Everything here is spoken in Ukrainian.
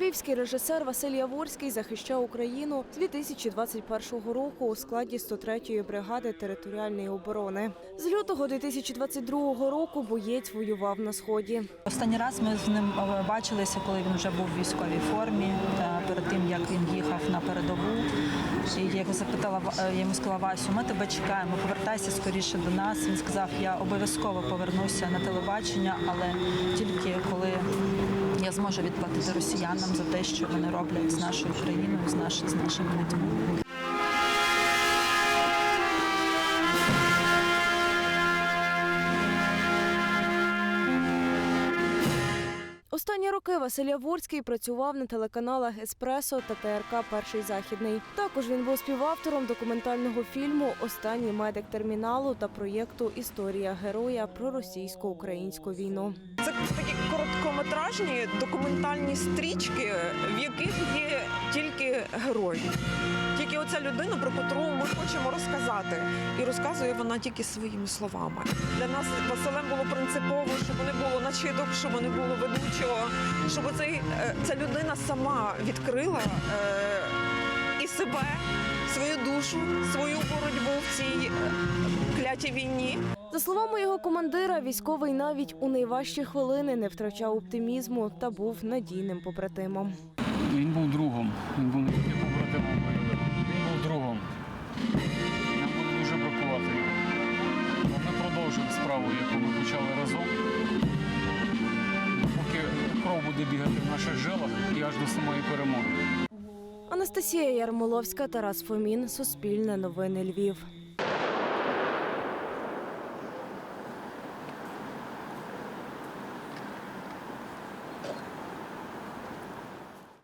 Львівський режисер Василь Яворський захищав Україну з 2021 року у складі 103-ї бригади територіальної оборони. З лютого 2022 року боєць воював на сході. Останній раз ми з ним е, бачилися, коли він вже був в військовій формі, та перед тим як він їхав на передову. І я його запитала, е, я йому сказала, Васю, ми тебе чекаємо, повертайся скоріше до нас. Він сказав, я обов'язково повернуся на телебачення, але тільки коли я зможу відплатити росіянам за те, що вони роблять з нашою країною, з нашими людьми. Останні роки Василь Яворський працював на телеканалах Еспресо та ТРК Перший західний. Також він був співавтором документального фільму Останній медик терміналу та проєкту Історія героя про російсько-українську війну. Це такі короткометражні документальні стрічки, в яких є тільки герой. Тільки оця людина, про котру ми хочемо розказати. І розказує вона тільки своїми словами. Для нас Василем було принципово, щоб не було начиток, щоб не було ведучого, щоб цей, е, ця людина сама відкрила е, і себе, свою душу, свою боротьбу в цій е, клятій війні. За словами його командира, військовий навіть у найважчі хвилини не втрачав оптимізму та був надійним побратимом. Він був другом. Він був не побратимом. Він був кров буде бігати в наших жилах і аж до самої перемоги. Анастасія Ярмоловська, Тарас Фомін, Суспільне новини Львів.